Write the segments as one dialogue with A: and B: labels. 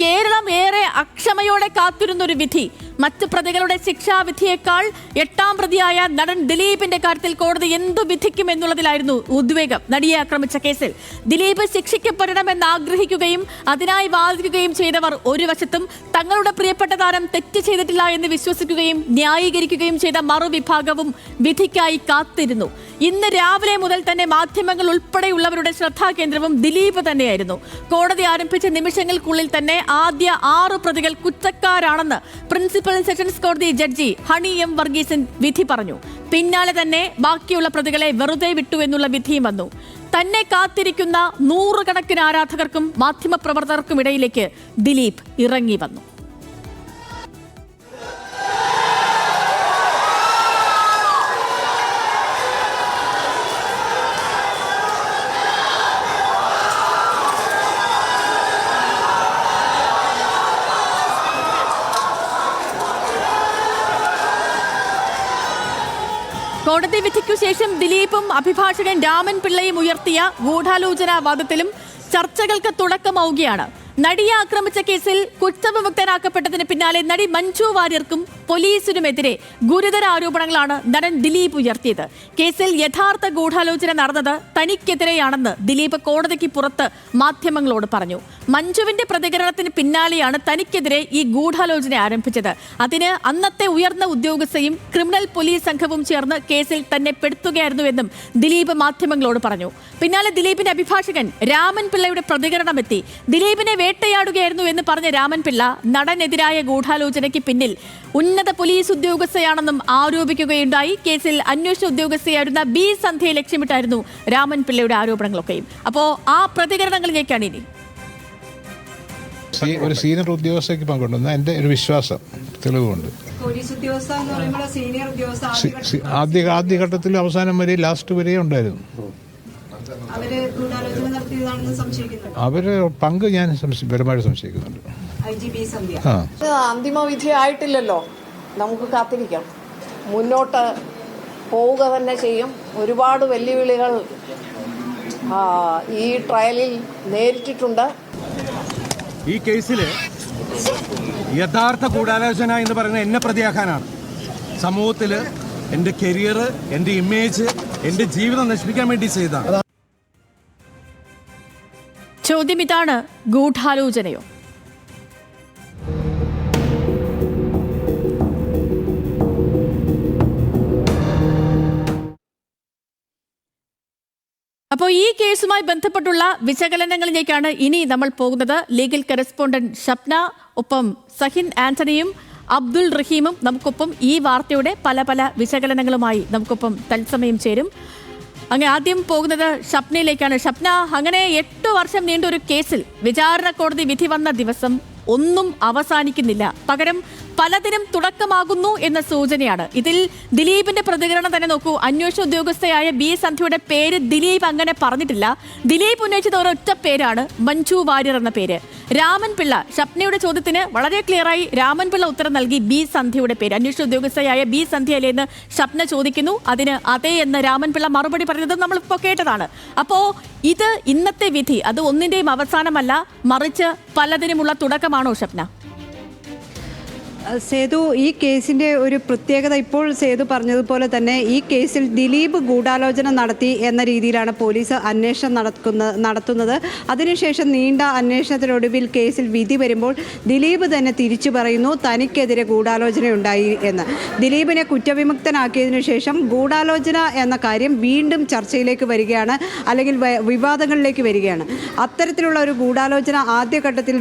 A: കേരളം ഏറെ അക്ഷമയോടെ കാത്തിരുന്നൊരു വിധി. മറ്റ് പ്രതികളുടെ ശിക്ഷാവിധിയേക്കാൾ എട്ടാം പ്രതിയായ നടൻ ദിലീപിന്റെ കാര്യത്തിൽ കോടതി എന്തു വിധിക്കും എന്നുള്ളതിലായിരുന്നു ഉദ്വേഗം നടിയെ ആക്രമിച്ച കേസിൽ. ദിലീപ് ശിക്ഷിക്കപ്പെടണമെന്ന് ആഗ്രഹിക്കുകയും അതിനായി വാദിക്കുകയും ചെയ്തവർ ഒരു വശത്തും തങ്ങളുടെ പ്രിയപ്പെട്ട താരം തെറ്റ് ചെയ്തിട്ടില്ല എന്ന് വിശ്വസിക്കുകയും ന്യായീകരിക്കുകയും ചെയ്ത മറുവിഭാഗവും വിധിക്കായി കാത്തിരുന്നു. ഇന്ന് രാവിലെ മുതൽ തന്നെ മാധ്യമങ്ങൾ ഉൾപ്പെടെയുള്ളവരുടെ ശ്രദ്ധാകേന്ദ്രവും ദിലീപ് തന്നെയായിരുന്നു. കോടതി ആരംഭിച്ച നിമിഷങ്ങൾക്കുള്ളിൽ തന്നെ ആദ്യ ആറ് പ്രതികൾ കുറ്റക്കാരാണെന്ന് പ്രിൻസിപ്പൽ സെഷൻസ് കോടതി ജഡ്ജി ഹണി എം വർഗീസൻ വിധി പറഞ്ഞു. പിന്നാലെ തന്നെ ബാക്കിയുള്ള പ്രതികളെ വെറുതെ വിട്ടു എന്നുള്ള വിധിയും വന്നു. തന്നെ കാത്തിരിക്കുന്ന നൂറുകണക്കിന് ആരാധകർക്കും മാധ്യമപ്രവർത്തകർക്കും ഇടയിലേക്ക് ദിലീപ് ഇറങ്ങി വന്നു. കോടതി വിധിക്കു ശേഷം ദിലീപും അഭിഭാഷകൻ രാമൻ പിള്ളയും ഉയർത്തിയ ഗൂഢാലോചന വാദത്തിലും ചർച്ചകൾക്ക് തുടക്കമാവുകയാണ്. നടിയെ ആക്രമിച്ച കേസിൽ കുറ്റവിമുക്തനാക്കപ്പെട്ടതിന് പിന്നാലെ നടി മഞ്ജു വാര്യർക്കും പോലീസിനുമെതിരെ ഗുരുതര ആരോപണങ്ങളാണ് നടൻ ദിലീപ് ഉയർത്തിയത്. കേസിൽ യഥാർത്ഥ ഗൂഢാലോചന നടന്നത് തനിക്കെതിരെയാണെന്ന് ദിലീപ് കോടതിക്ക് പുറത്ത് മാധ്യമങ്ങളോട് പറഞ്ഞു. മഞ്ജുവിന്റെ പ്രതികരണത്തിന് പിന്നാലെയാണ് തനിക്കെതിരെ ഈ ഗൂഢാലോചന ആരംഭിച്ചത്. അതിന് അന്നത്തെ ഉയർന്ന ഉദ്യോഗസ്ഥയും ക്രിമിനൽ പോലീസ് സംഘവും ചേർന്ന് കേസിൽ തന്നെ പെടുത്തുകയായിരുന്നു എന്നും ദിലീപ് മാധ്യമങ്ങളോട് പറഞ്ഞു. പിന്നാലെ ദിലീപിന്റെ അഭിഭാഷകൻ രാമൻ പിള്ളയുടെ പ്രതികരണം എത്തി ദിലീപിനെ വേട്ടയാടുകയായിരുന്നു എന്ന് പറഞ്ഞ രാമൻ പിള്ള നടനെതിരായ ഗൂഢാലോചനയ്ക്ക് പിന്നിൽ ഉന്നത പോലീസ് ഉദ്യോഗസ്ഥയാണെന്നും ആരോപിക്കുകയുണ്ടായി. കേസിൽ അന്വേഷണ ഉദ്യോഗസ്ഥയായിരുന്ന ബി സന്ധ്യയെ ലക്ഷ്യമിട്ടായിരുന്നു രാമൻ പിള്ളയുടെ ആരോപണങ്ങളൊക്കെയും. അപ്പോ ആ പ്രതികരണങ്ങളിലേക്കാണ് ഇനി.
B: ഒരു സീനിയർ ഉദ്യോഗസ്ഥയ്ക്ക് പങ്കുണ്ടെന്ന് എന്റെ ഒരു വിശ്വാസം തെളിവുണ്ട്. ആദ്യ ആദ്യഘട്ടത്തിൽ അവസാനം വരെ ലാസ്റ്റ് വരെ ഉണ്ടായിരുന്നു. അവർ പങ്ക് ഞാൻ പരമായിട്ട് സംശയിക്കുന്നുണ്ട്.
C: അന്തിമ വിധി ആയിട്ടില്ലല്ലോ. നമുക്ക് കാത്തിരിക്കാം. മുന്നോട്ട് പോവുക തന്നെ ചെയ്യും. ഒരുപാട് വെല്ലുവിളികൾ ആ, ഈ ട്രയലിൽ നേരിട്ടിട്ടുണ്ട്.
D: ഈ കേസിൽ യഥാർത്ഥ ഗൂഢാലോചന എന്ന് പറയുന്നത് എന്നെ പ്രതിയാക്കാനാണ്. സമൂഹത്തിൽ എന്റെ കരിയർ എന്റെ ഇമേജ് എന്റെ ജീവിതം നശിപ്പിക്കാൻ വേണ്ടി ചെയ്തതാണ്.
A: ചോദ്യം ഇതാണ് ഗൂഢാലോചനയോ? അപ്പോൾ ഈ കേസുമായി ബന്ധപ്പെട്ടുള്ള വിശകലനങ്ങളിലേക്കാണ് ഇനി നമ്മൾ പോകുന്നത്. ലീഗൽ കറസ്പോണ്ടന്റ് ഷപ്ന ഒപ്പം സഹിൻ ആന്റണിയും അബ്ദുൾ റഹീമും നമുക്കൊപ്പം ഈ വാർത്തയുടെ പല പല വിശകലനങ്ങളുമായി നമുക്കൊപ്പം തത്സമയം ചേരും. അങ്ങനെ ആദ്യം പോകുന്നത് ഷപ്നയിലേക്കാണ് ഷപ്ന അങ്ങനെ എട്ട് വർഷം നീണ്ട ഒരു കേസിൽ വിചാരണ കോടതി വിധി വന്ന ദിവസം ഒന്നും അവസാനിക്കുന്നില്ല. പകരം പലതിനും തുടക്കമാകുന്നു എന്ന സൂചനയാണ്. ഇതിൽ ദിലീപിന്റെ പ്രതികരണം തന്നെ നോക്കൂ. അന്വേഷണ ഉദ്യോഗസ്ഥയായ ബി സന്ധ്യയുടെ പേര് ദിലീപ് അങ്ങനെ പറഞ്ഞിട്ടില്ല. ദിലീപ് ഉന്നയിച്ചത് ഒരൊറ്റ പേരാണ് മഞ്ജു വാര്യർ എന്ന പേര്. രാമൻ പിള്ള ഷപ്നയുടെ ചോദ്യത്തിന് വളരെ ക്ലിയറായി രാമൻ പിള്ള ഉത്തരം നൽകി ബി സന്ധ്യയുടെ പേര്. അന്വേഷണ ഉദ്യോഗസ്ഥയായ ബി സന്ധ്യയല്ലേ എന്ന് ഷപ്ന ചോദിക്കുന്നു. അതിന് അതെ എന്ന് രാമൻ പിള്ള മറുപടി പറഞ്ഞത് നമ്മൾ ഇപ്പോൾ കേട്ടതാണ്. അപ്പോൾ ഇത് ഇന്നത്തെ വിധി അത് ഒന്നിന്റെയും അവസാനമല്ല മറിച്ച് പലതിനുമുള്ള തുടക്കമാണോ ഷപ്ന
E: സേതു ഈ കേസിന്റെ ഒരു പ്രത്യേകത ഇപ്പോൾ സേതു പറഞ്ഞതുപോലെ തന്നെ ഈ കേസിൽ ദിലീപ് ഗൂഢാലോചന നടത്തി എന്ന രീതിയിലാണ് പോലീസ് അന്വേഷണം നടക്കുന്ന നടത്തുന്നത്. അതിനുശേഷം നീണ്ട അന്വേഷണത്തിനൊടുവിൽ കേസിൽ വിധി വരുമ്പോൾ ദിലീപ് തന്നെ തിരിച്ചു പറയുന്നു തനിക്കെതിരെ ഗൂഢാലോചനയുണ്ടായി എന്ന്. ദിലീപിനെ കുറ്റവിമുക്തനാക്കിയതിനു ശേഷം ഗൂഢാലോചന എന്ന കാര്യം വീണ്ടും ചർച്ചയിലേക്ക് വരികയാണ് അല്ലെങ്കിൽ വിവാദങ്ങളിലേക്ക് വരികയാണ്. അത്തരത്തിലുള്ള ഒരു ഗൂഢാലോചന ആദ്യഘട്ടത്തിൽ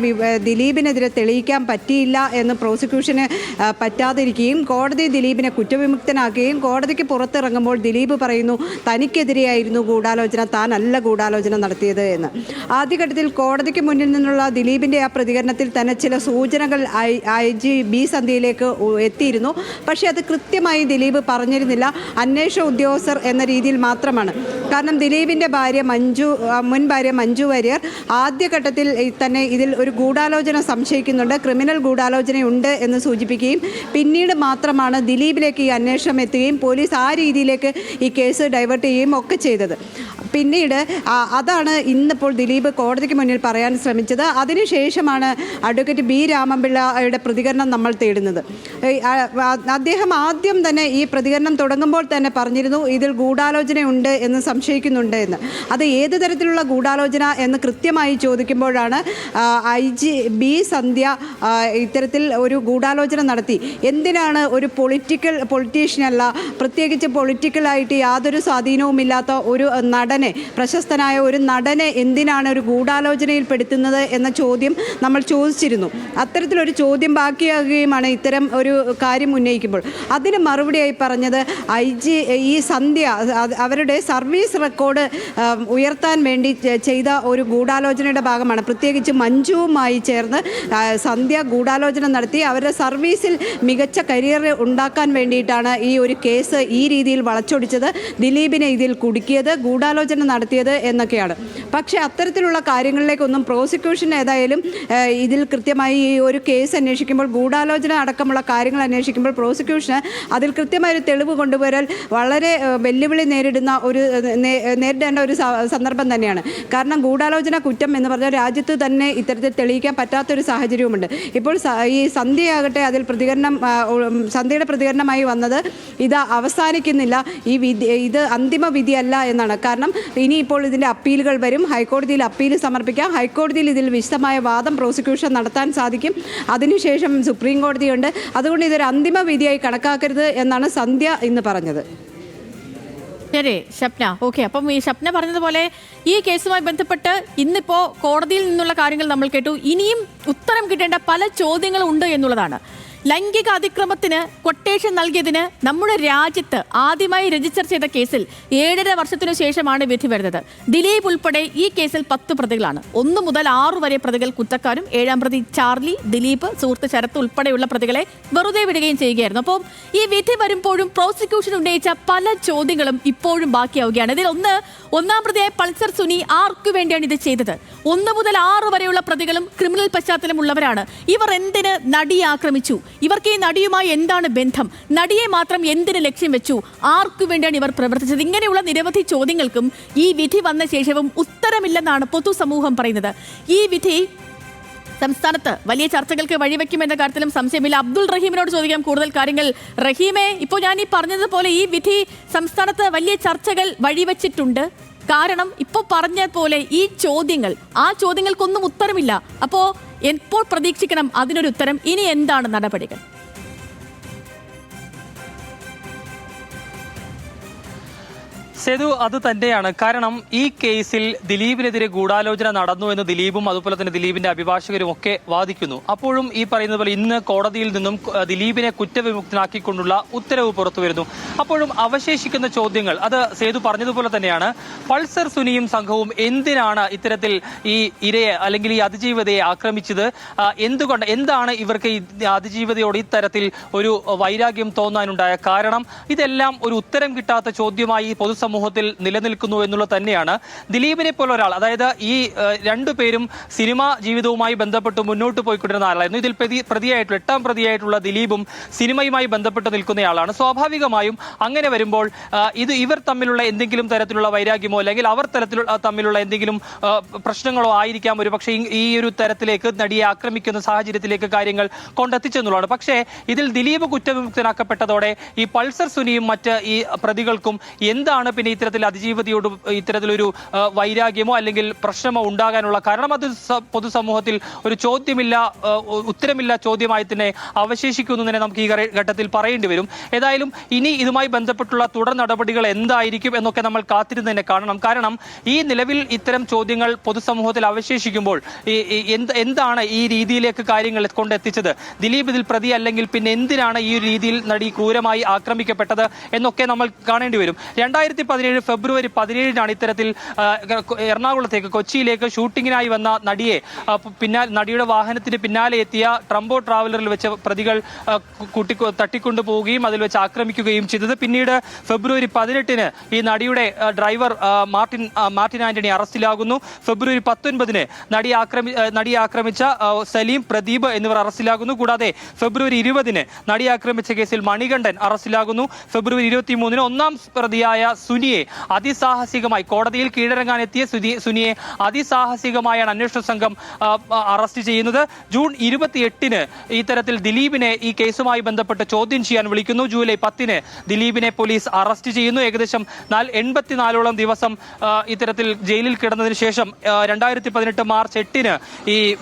E: ദിലീപിനെതിരെ തെളിയിക്കാൻ പറ്റിയില്ല എന്ന് പ്രോസിക്യൂഷന് ആ, പറ്റാതിരിക്കുകയും കോടതി ദിലീപിനെ കുറ്റവിമുക്തനാക്കുകയും കോടതിക്ക് പുറത്തിറങ്ങുമ്പോൾ ദിലീപ് പറയുന്നു തനിക്കെതിരെയായിരുന്നു ഗൂഢാലോചന താനല്ല ഗൂഢാലോചന നടത്തിയത് എന്ന്. ആദ്യഘട്ടത്തിൽ കോടതിക്ക് മുന്നിൽ നിന്നുള്ള ദിലീപിന്റെ ആ പ്രതികരണത്തിൽ തന്നെ ചില സൂചനകൾ ഐ ഐ ജി ബി സന്ധ്യയിലേക്ക് എത്തിയിരുന്നു. പക്ഷേ അത് കൃത്യമായി ദിലീപ് പറഞ്ഞിരുന്നില്ല. അന്വേഷണ ഉദ്യോഗസ്ഥർ എന്ന രീതിയിൽ മാത്രമാണ്. കാരണം ദിലീപിന്റെ ഭാര്യ മഞ്ജു മുൻ ഭാര്യ മഞ്ജു വാര്യർ ആദ്യഘട്ടത്തിൽ തന്നെ ഇതിൽ ഒരു ഗൂഢാലോചന സംശയിക്കുന്നുണ്ട്. ക്രിമിനൽ ഗൂഢാലോചനയുണ്ട് എന്ന് സൂചിപ്പിക്കുകയും പിന്നീട് മാത്രമാണ് ദിലീപിലേക്ക് ഈ അന്വേഷണം എത്തുകയും പോലീസ് ആ രീതിയിലേക്ക് ഈ കേസ് ഡൈവേർട്ട് ചെയ്യുകയും ഒക്കെ ചെയ്തത്. പിന്നീട് അതാണ് ഇന്നിപ്പോൾ ദിലീപ് കോടതിക്ക് മുന്നിൽ പറയാൻ ശ്രമിച്ചത്. അതിനുശേഷമാണ് അഡ്വക്കേറ്റ് ബി രാമപിള്ളയുടെ പ്രതികരണം നമ്മൾ തേടുന്നത്. അദ്ദേഹം ആദ്യം തന്നെ ഈ പ്രതികരണം തുടങ്ങുമ്പോൾ തന്നെ പറഞ്ഞിരുന്നു ഇതിൽ ഗൂഢാലോചനയുണ്ട് എന്ന് സംശയിക്കുന്നുണ്ട് എന്ന്. അത് ഏത് തരത്തിലുള്ള ഗൂഢാലോചന എന്ന് കൃത്യമായി ചോദിക്കുമ്പോഴാണ് ഐ ജി ബി സന്ധ്യ ഇത്തരത്തിൽ ഒരു ഗൂഢാലോചന നടത്തി. എന്തിനാണ് ഒരു പൊളിറ്റിക്കൽ പൊളിറ്റീഷ്യനല്ല പ്രത്യേകിച്ച് പൊളിറ്റിക്കലായിട്ട് യാതൊരു സ്വാധീനവുമില്ലാത്ത ഒരു നടനെ പ്രശസ്തനായ ഒരു നടനെ എന്തിനാണ് ഒരു ഗൂഢാലോചനയിൽ പെടുത്തുന്നത് എന്ന ചോദ്യം നമ്മൾ ചോദിച്ചിരുന്നു. അത്തരത്തിലൊരു ചോദ്യം ബാക്കിയാകുകയുമാണ് ഇത്തരം ഒരു കാര്യം ഉന്നയിക്കുമ്പോൾ. അതിന് മറുപടിയായി പറഞ്ഞത് ഐ ജി ഈ സന്ധ്യ അവരുടെ സർവീസ് റെക്കോർഡ് ഉയർത്താൻ വേണ്ടി ചെയ്ത ഒരു ഗൂഢാലോചനയുടെ ഭാഗമാണ്. പ്രത്യേകിച്ച് മഞ്ജുവുമായി ചേർന്ന് സന്ധ്യ ഗൂഢാലോചന നടത്തി അവരുടെ സർവീസിൽ മികച്ച കരിയർ ഉണ്ടാക്കാൻ വേണ്ടിയിട്ടാണ് ഈ ഒരു കേസ് ഈ രീതിയിൽ വളച്ചൊടിച്ചത്. ദിലീപിനെ ഇതിൽ കുടുക്കിയത്. ഗൂഢാലോചന നടത്തിയത് എന്നൊക്കെയാണ്. പക്ഷേ അത്തരത്തിലുള്ള കാര്യങ്ങളിലേക്കൊന്നും പ്രോസിക്യൂഷൻ ഏതായാലും ഇതിൽ കൃത്യമായി ഈ ഒരു കേസ് അന്വേഷിക്കുമ്പോൾ ഗൂഢാലോചന അടക്കമുള്ള കാര്യങ്ങൾ അന്വേഷിക്കുമ്പോൾ പ്രോസിക്യൂഷന് അതിൽ കൃത്യമായ ഒരു തെളിവ് കൊണ്ടുവരാൻ വളരെ വെല്ലുവിളി നേരിടുന്ന ഒരു നേരിടേണ്ട ഒരു സന്ദർഭം തന്നെയാണ്. കാരണം ഗൂഢാലോചന കുറ്റം എന്ന് പറഞ്ഞാൽ രാജ്യത്ത് തന്നെ ഇത്തരത്തിൽ തെളിയിക്കാൻ പറ്റാത്തൊരു സാഹചര്യവുമുണ്ട്. ഇപ്പോൾ ഈ സന്ധ്യയാകട്ടെ അതിൽ പ്രതികരണം സന്ധ്യയുടെ പ്രതികരണമായി വന്നത് ഇത് അവസാനിക്കുന്നില്ല ഈ വിധി ഇത് അന്തിമ വിധിയല്ല എന്നാണ്. കാരണം ഇനിയിപ്പോൾ ഇതിന്റെ അപ്പീലുകൾ വരും. ഹൈക്കോടതിയിൽ അപ്പീൽ സമർപ്പിക്കാം. ഹൈക്കോടതിയിൽ ഇതിൽ വിശദമായ വാദം പ്രോസിക്യൂഷൻ നടത്താൻ സാധിക്കും. അതിനുശേഷം സുപ്രീം കോടതിയുണ്ട്. അതുകൊണ്ട് ഇതൊരു അന്തിമ വിധിയായി കണക്കാക്കരുത് എന്നാണ് സന്ധ്യ ഇന്ന് പറഞ്ഞത്.
A: ശരി ഷപ്ന ഓക്കെ അപ്പം ഈ ഷപ്ന പറഞ്ഞതുപോലെ ഈ കേസുമായി ബന്ധപ്പെട്ട് ഇന്നിപ്പോ കോടതിയിൽ നിന്നുള്ള കാര്യങ്ങൾ നമ്മൾ കേട്ടു. ഇനിയും ഉത്തരം കിട്ടേണ്ട പല ചോദ്യങ്ങളും ഉണ്ട് എന്നുള്ളതാണ്. ലൈംഗിക അതിക്രമത്തിന് കൊട്ടേഷൻ നൽകിയതിന് നമ്മുടെ രാജ്യത്ത് ആദ്യമായി രജിസ്റ്റർ ചെയ്ത കേസിൽ ഏഴര വർഷത്തിനു ശേഷമാണ് വിധി വരുന്നത്. ദിലീപ് ഉൾപ്പെടെ ഈ കേസിൽ പത്ത് പ്രതികളാണ്. ഒന്ന് മുതൽ ആറ് വരെ പ്രതികൾ കുറ്റക്കാരും ഏഴാം പ്രതി ചാർലി ദിലീപ് സുഹൃത്ത് ശരത്ത് ഉൾപ്പെടെയുള്ള പ്രതികളെ വെറുതെ വിടുകയും ചെയ്യുകയായിരുന്നു. അപ്പോൾ ഈ വിധി വരുമ്പോഴും പ്രോസിക്യൂഷൻ ഉന്നയിച്ച പല ചോദ്യങ്ങളും ഇപ്പോഴും ബാക്കിയാവുകയാണ്. ഇതിൽ ഒന്ന് ഒന്നാം പ്രതിയായ പൾസർ സുനി ആർക്കു വേണ്ടിയാണ് ഇത് ചെയ്തത്? ഒന്ന് മുതൽ ആറ് വരെയുള്ള പ്രതികളും ക്രിമിനൽ പശ്ചാത്തലമുള്ളവരാണ്. ഇവർ എന്തിന് നടിയെ ആക്രമിച്ചു? ഇവർക്ക് ഈ നടിയുമായി എന്താണ് ബന്ധം? നടിയെ മാത്രം എന്തിന് ലക്ഷ്യം വെച്ചു? ആർക്കു വേണ്ടിയാണ് ഇവർ പ്രവർത്തിച്ചത്? ഇങ്ങനെയുള്ള നിരവധി ചോദ്യങ്ങൾക്കും ഈ വിധി വന്ന ശേഷവും ഉത്തരമില്ലെന്നാണ് പൊതുസമൂഹം പറയുന്നത്. ഈ വിധി സംസ്ഥാനത്ത് വലിയ ചർച്ചകൾക്ക് വഴിവെക്കുമെന്ന കാര്യത്തിലും സംശയമില്ല. അബ്ദുൾ റഹീമിനോട് ചോദിക്കാം കൂടുതൽ കാര്യങ്ങൾ. റഹീമെ ഇപ്പോൾ ഞാൻ ഈ പറഞ്ഞതുപോലെ ഈ വിധി സംസ്ഥാനത്ത് വലിയ ചർച്ചകൾ വഴിവെച്ചിട്ടുണ്ട്. കാരണം ഇപ്പോൾ പറഞ്ഞ പോലെ ഈ ചോദ്യങ്ങൾ ആ ചോദ്യങ്ങൾക്കൊന്നും ഉത്തരമില്ല. അപ്പോൾ എപ്പോൾ പ്രതീക്ഷിക്കണം അതിനൊരു ഉത്തരം? ഇനി എന്താണ് നടപടികൾ?
F: സേതു അത് തന്നെയാണ്. കാരണം ഈ കേസിൽ ദിലീപിനെതിരെ ഗൂഢാലോചന നടന്നു എന്ന് ദിലീപും അതുപോലെ തന്നെ ദിലീപിന്റെ അഭിഭാഷകരും ഒക്കെ വാദിക്കുന്നു. അപ്പോഴും ഈ പറയുന്നത് പോലെ ഇന്ന് കോടതിയിൽ നിന്നും ദിലീപിനെ കുറ്റവിമുക്തനാക്കിക്കൊണ്ടുള്ള ഉത്തരവ് പുറത്തു വരുന്നു. അപ്പോഴും അവശേഷിക്കുന്ന ചോദ്യങ്ങൾ അത് സേതു പറഞ്ഞതുപോലെ തന്നെയാണ്. പൾസർ സുനിയും സംഘവും എന്തിനാണ് ഇത്തരത്തിൽ ഈ ഇരയെ അല്ലെങ്കിൽ ഈ അതിജീവിതയെ ആക്രമിച്ചത്? എന്തുകൊണ്ട് എന്താണ് ഇവർക്ക് ഈ അതിജീവിതയോട് ഇത്തരത്തിൽ ഒരു വൈരാഗ്യം തോന്നാനുണ്ടായ കാരണം? ഇതെല്ലാം ഒരു ഉത്തരം കിട്ടാത്ത ചോദ്യമായി ഈ പൊതുസമൂഹത്തിൽ നിലനിൽക്കുന്നു എന്നുള്ളത് തന്നെയാണ് ദിലീപിനെ പോലെ ഒരാൾ. അതായത് ഈ രണ്ടു പേരും സിനിമാ ജീവിതവുമായി ബന്ധപ്പെട്ട് മുന്നോട്ട് പോയിക്കൊണ്ടിരുന്ന ആളായിരുന്നു. ഇതിൽ പ്രതി പ്രതിയായിട്ടുള്ള എട്ടാം പ്രതിയായിട്ടുള്ള ദിലീപും സിനിമയുമായി ബന്ധപ്പെട്ട് നിൽക്കുന്നയാളാണ്. സ്വാഭാവികമായും അങ്ങനെ വരുമ്പോൾ ഇത് ഇവർ തമ്മിലുള്ള എന്തെങ്കിലും തരത്തിലുള്ള വൈരാഗ്യമോ അല്ലെങ്കിൽ അവർ തരത്തിലുള്ള തമ്മിലുള്ള എന്തെങ്കിലും പ്രശ്നങ്ങളോ ആയിരിക്കാം ഒരു പക്ഷേ ഈ ഒരു തരത്തിലേക്ക് നടിയെ ആക്രമിക്കുന്ന സാഹചര്യത്തിലേക്ക് കാര്യങ്ങൾ കൊണ്ടെത്തിച്ചെന്നുള്ളതാണ്. പക്ഷേ ഇതിൽ ദിലീപ് കുറ്റവിമുക്തനാക്കപ്പെട്ടതോടെ ഈ പൾസർ സുനിയും മറ്റ് ഈ പ്രതികൾക്കും എന്താണ് പിന്നെ ഇത്തരത്തിൽ അതിജീവിതയോട് ഇത്തരത്തിലൊരു വൈരാഗ്യമോ അല്ലെങ്കിൽ പ്രശ്നമോ ഉണ്ടാകാനുള്ള കാരണം അത് പൊതുസമൂഹത്തിൽ ഒരു ചോദ്യമില്ല ഉത്തരമില്ല ചോദ്യമായി തന്നെ അവശേഷിക്കുന്നു തന്നെ നമുക്ക് ഈ ഘട്ടത്തിൽ പറയേണ്ടി വരും. ഏതായാലും ഇനി ഇതുമായി ബന്ധപ്പെട്ടുള്ള തുടർ നടപടികൾ എന്തായിരിക്കും എന്നൊക്കെ നമ്മൾ കാത്തിരുന്ന് തന്നെ കാണണം. കാരണം ഈ നിലവിൽ ഇത്തരം ചോദ്യങ്ങൾ പൊതുസമൂഹത്തിൽ അവശേഷിക്കുമ്പോൾ എന്ത് എന്താണ് ഈ രീതിയിലേക്ക് കാര്യങ്ങൾ കൊണ്ടെത്തിച്ചത്? ദിലീപ് ഇതിൽ പ്രതി അല്ലെങ്കിൽ പിന്നെ എന്തിനാണ് ഈ രീതിയിൽ നടി ക്രൂരമായി ആക്രമിക്കപ്പെട്ടത് എന്നൊക്കെ നമ്മൾ കാണേണ്ടി വരും. രണ്ടായിരത്തി പതിനേഴ് ഫെബ്രുവരി പതിനേഴിനാണ് ഇത്തരത്തിൽ എറണാകുളത്തേക്ക് കൊച്ചിയിലേക്ക് ഷൂട്ടിങ്ങിനായി വന്ന നടിയെ പിന്നാലെ നടിയുടെ വാഹനത്തിന് പിന്നാലെ എത്തിയ ട്രംബോ ട്രാവലറിൽ വെച്ച് പ്രതികൾ കൂട്ടി തട്ടിക്കൊണ്ടു പോവുകയും അതിൽ വെച്ച് ആക്രമിക്കുകയും ചെയ്തത്. പിന്നീട് ഫെബ്രുവരി പതിനെട്ടിന് ഈ നടിയുടെ ഡ്രൈവർ മാർട്ടിൻ മാർട്ടിൻ ആന്റണി അറസ്റ്റിലാകുന്നു. ഫെബ്രുവരി പത്തൊൻപതിന് നടി ആക്രമി നടിയെ ആക്രമിച്ച സലീം പ്രദീപ് എന്നിവർ അറസ്റ്റിലാകുന്നു. കൂടാതെ ഫെബ്രുവരി ഇരുപതിന് നടി ആക്രമിച്ച കേസിൽ മണികണ്ഠൻ അറസ്റ്റിലാകുന്നു. ഫെബ്രുവരി ഇരുപത്തി മൂന്നിന് ഒന്നാം പ്രതിയായ സുനിയെ അതിസാഹസികമായി കോടതിയിൽ കീഴടങ്ങാൻ എത്തിയ സുനി- സുനിയെ അതിസാഹസികമായാണ് അന്വേഷണ സംഘം അറസ്റ്റ് ചെയ്യുന്നത്. ജൂൺ ഇരുപത്തിയെട്ടിന് ഇത്തരത്തിൽ ദിലീപിനെ ഈ കേസുമായി ബന്ധപ്പെട്ട് ചോദ്യം ചെയ്യാൻ വിളിക്കുന്നു. ജൂലൈ പത്തിന് ദിലീപിനെ പോലീസ് അറസ്റ്റ് ചെയ്യുന്നു. ഏകദേശം എൺപത്തിനാലോളം ദിവസം ഇത്തരത്തിൽ ജയിലിൽ കിടന്നതിന് ശേഷം രണ്ടായിരത്തി പതിനെട്ട് മാർച്ച് എട്ടിന് ഈ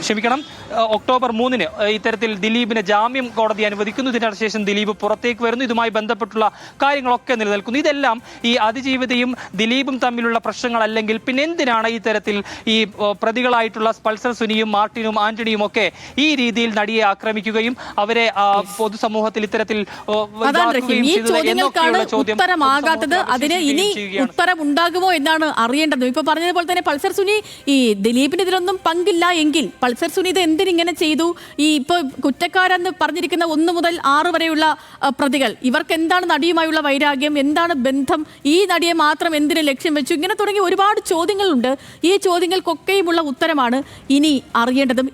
F: ക്ഷമിക്കണം ഒക്ടോബർ മൂന്നിന് ഇത്തരത്തിൽ ദിലീപിന് ജാമ്യം കോടതി അനുവദിക്കുന്നു. ഇതിന് ശേഷം ദിലീപ് പുറത്തേക്ക് വരുന്നു. ഇതുമായി ബന്ധപ്പെട്ടുള്ള കാര്യങ്ങളൊക്കെ നിലനിൽക്കുന്നു. ഇതെല്ലാം ഈ അതിജീവിതയും ദിലീപും തമ്മിലുള്ള പ്രശ്നങ്ങൾ അല്ലെങ്കിൽ പിന്നെ എന്തിനാണ് ഈ തരത്തിൽ ഈ പ്രതികളായിട്ടുള്ള പൾസർ സുനിയും മാർട്ടിനും ആന്റണിയും ഒക്കെ ഈ രീതിയിൽ നടിയെ ആക്രമിക്കുകയും അവരെ പൊതുസമൂഹത്തിൽ ഇത്തരത്തിൽ
A: ഉത്തരമാകാത്തത് അതിന് ഇനി ഉത്തരം ഉണ്ടാകുമോ എന്നാണ് അറിയേണ്ടത്. ഇപ്പൊ പറഞ്ഞതുപോലെ തന്നെ പൾസർ സുനി ഈ ദിലീപിന് ഇതിലൊന്നും പങ്കില്ല എങ്കിൽ പൾസർ സുനി ഇത് എന്തിനിങ്ങനെ ചെയ്തു? ഈ ഇപ്പൊ കുറ്റക്കാരെന്ന് പറഞ്ഞിരിക്കുന്ന ഒന്ന് മുതൽ ആറ് വരെയുള്ള പ്രതികൾ ഇവർക്ക് എന്താണ് നടിയുമായുള്ള വൈരാഗ്യം? എന്താണ് ബന്ധം ഈ നടിയെ മാത്രം എന്തിനു ലക്ഷ്യം വെച്ചു? ഇങ്ങനെ തുടങ്ങി ഒരുപാട് ചോദ്യങ്ങളുണ്ട്. ഈ ചോദ്യങ്ങൾക്കൊക്കെയുമുള്ള ഉത്തരമാണ് ഇനി അറിയേണ്ടതും